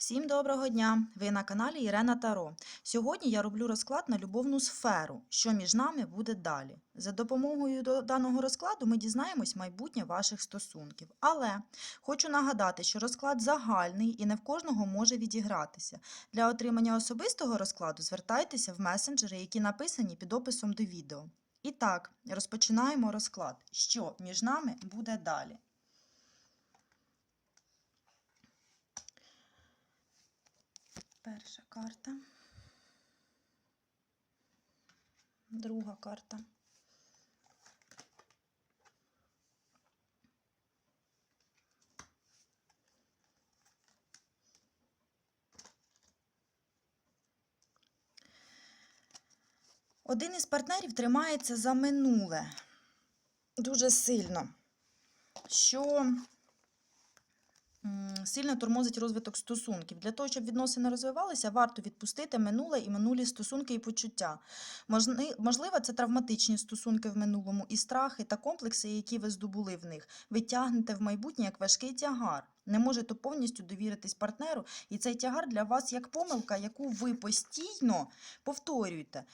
Всім доброго дня! Ви на каналі Ірена Таро. Сьогодні я роблю розклад на любовну сферу, що між нами буде далі. За допомогою даного розкладу ми дізнаємось майбутнє ваших стосунків. Але хочу нагадати, що розклад загальний і не в кожного може відігратися. Для отримання особистого розкладу звертайтеся в месенджери, які написані під описом до відео. І так, розпочинаємо розклад. Що між нами буде далі? Перша карта. Друга карта. Один із партнерів тримається за минуле дуже сильно, що сильно тормозить розвиток стосунків. Для того, щоб відносини розвивалися, варто відпустити минуле і минулі стосунки і почуття. Можливо, це травматичні стосунки в минулому і страхи та комплекси, які ви здобули в них. Ви тягнете в майбутнє як важкий тягар. Не можете повністю довіритись партнеру, і цей тягар для вас як помилка, яку ви постійно повторюєте.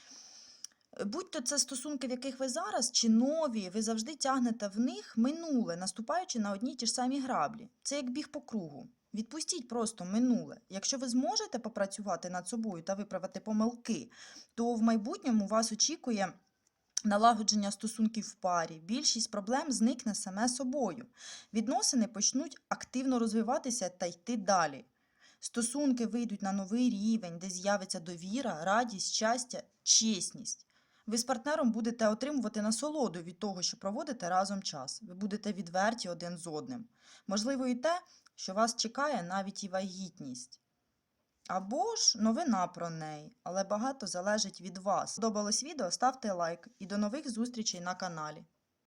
Будь-то це стосунки, в яких ви зараз, чи нові, ви завжди тягнете в них минуле, наступаючи на одні й ті ж самі граблі. Це як біг по кругу. Відпустіть просто минуле. Якщо ви зможете попрацювати над собою та виправити помилки, то в майбутньому вас очікує налагодження стосунків в парі. Більшість проблем зникне саме собою. Відносини почнуть активно розвиватися та йти далі. Стосунки вийдуть на новий рівень, де з'явиться довіра, радість, щастя, чесність. Ви з партнером будете отримувати насолоду від того, що проводите разом час. Ви будете відверті один з одним. Можливо, і те, що вас чекає навіть і вагітність. Або ж новина про неї, але багато залежить від вас. Сподобалось відео? Ставте лайк і до нових зустрічей на каналі.